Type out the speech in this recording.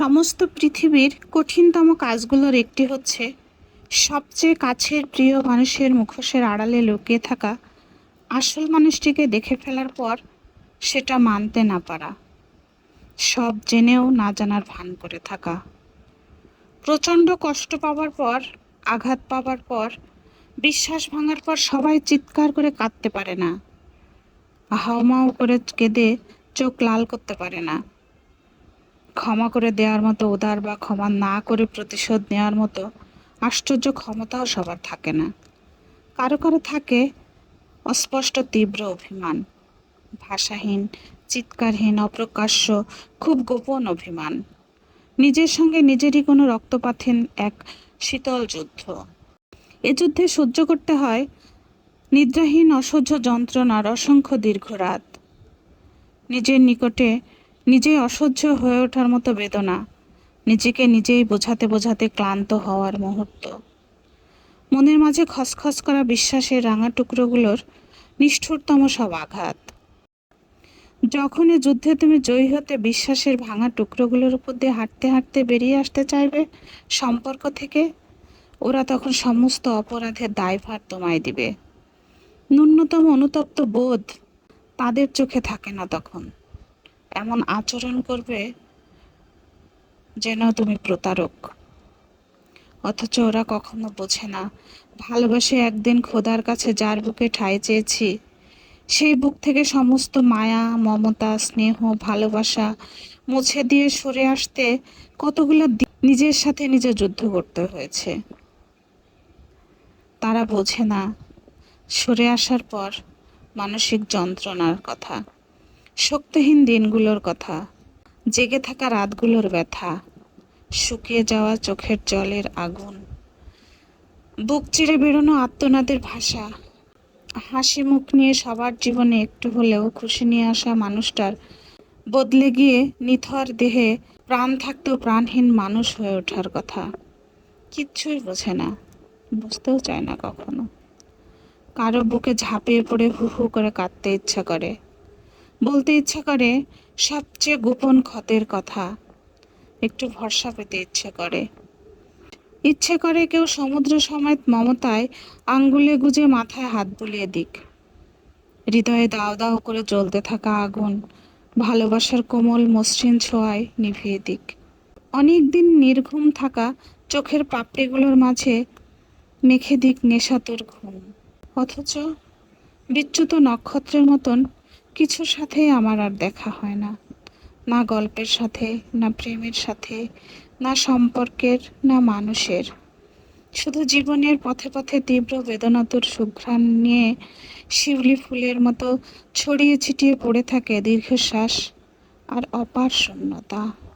সমস্ত পৃথিবীর কঠিনতম কাজগুলোর একটি হচ্ছে সবচেয়ে কাছের প্রিয় মানুষের মুখোশের আড়ালে লুকিয়ে থাকা আসল মানুষটিকে দেখে ফেলার পর সেটা মানতে না পারা, সব জেনেও না জানার ভান করে থাকা। প্রচণ্ড কষ্ট পাওয়ার পর, আঘাত পাওয়ার পর, বিশ্বাস ভাঙার পর সবাই চিৎকার করে কাঁদতে পারে না, হাওমাও করে কেঁদে চোখ লাল করতে পারে না। ক্ষমা করে দেওয়ার মতো উদার বা ক্ষমা না করে প্রতিশোধ নেওয়ার মতো আশ্চর্য ক্ষমতাও সবার থাকে না। কারও কারও থাকে অস্পষ্ট, তীব্র অভিমান। ভাষাহীন, চিৎকারহীন, অপ্রকাশ্য, খুব গোপন অভিমান। নিজের সঙ্গে নিজেরই কোনো রক্তপাতহীন এক শীতল যুদ্ধ। এ যুদ্ধে সহ্য করতে হয় নিদ্রাহীন, অসহ্য যন্ত্রণার অসংখ্য দীর্ঘ রাত। নিজের নিকটে নিজেই অসহ্য হয়ে ওঠার মতো বেদনা। নিজেকে নিজেই বোঝাতে বোঝাতে ক্লান্ত হওয়ার মুহূর্ত। মনের মাঝে খসখস করা বিশ্বাসের রাঙা টুকরোগুলোর নিষ্ঠুরতম সব আঘাত। যখন এ যুদ্ধে তুমি জয়ী হতে বিশ্বাসের ভাঙা টুকরোগুলোর উপর দিয়ে হাঁটতে হাঁটতে বেরিয়ে আসতে চাইবে সম্পর্ক থেকে, ওরা তখন সমস্ত অপরাধের দায়ভার তোমায় দিবে। ন্যূনতম অনুতপ্ত বোধ তাদের চোখে থাকে না তখন। এমন আচরণ করবে যেন তুমি প্রতারক। অথচ ওরা কখনো বোঝে না, ভালোবাসে একদিন খোদার কাছে যার বুকে ঠাঁই চেয়েছি। সেই বুক থেকে সমস্ত মায়া, মমতা, স্নেহ, ভালোবাসা মুছে দিয়ে সরে আসতে কতগুলো নিজের সাথে নিজে যুদ্ধ করতে হয়েছে। তারা বোঝে না, সরে আসার পর মানসিক যন্ত্রণার কথা। শক্তিহীন দিনগুলোর কথা, জেগে থাকা রাতগুলোর ব্যথা, শুকিয়ে যাওয়া চোখের জলের আগুন, বুক চিরে বেরোনো আত্মনাদের ভাষা, হাসি মুখ নিয়ে সবার জীবনে একটু হলেও খুশি নিয়ে আসা মানুষটার বদলে গিয়ে নিথর দেহে প্রাণ থাকতেও প্রাণহীন মানুষ হয়ে ওঠার কথা। কিচ্ছুই বোঝে না, বুঝতেও চায় না কখনো। কারও বুকে ঝাঁপিয়ে পড়ে হু হু করে কাঁদতে ইচ্ছা করে। বলতে ইচ্ছা করে সবচেয়ে গোপন ক্ষতের কথা। একটু ভরসা পেতে ইচ্ছে করে। ইচ্ছে করে কেউ সমুদ্র সমেত মমতায় আঙ্গুলে গুজে মাথায় হাত বুলিয়ে দিক। হৃদয়ে দাও দাও করে জ্বলতে থাকা আগুন ভালোবাসার কোমল মসৃণ ছোঁয়ায় নিভিয়ে দিক। অনেক দিন নির্ঘুম থাকা চোখের পাপড়িগুলোর মাঝে মেখে দিক নেশাতুর ঘুম। অথচ বিচ্যুত নক্ষত্রের মতন কিছুর সাথে আমার আর দেখা হয় না। না গল্পের সাথে, না প্রেমের সাথে, না সম্পর্কের, না মানুষের। শুধু জীবনের পথে পথে তীব্র বেদনাতুর সুঘ্রাণ নিয়ে শিউলি ফুলের মতো ছড়িয়ে ছিটিয়ে পড়ে থাকে দীর্ঘশ্বাস আর অপার শূন্যতা।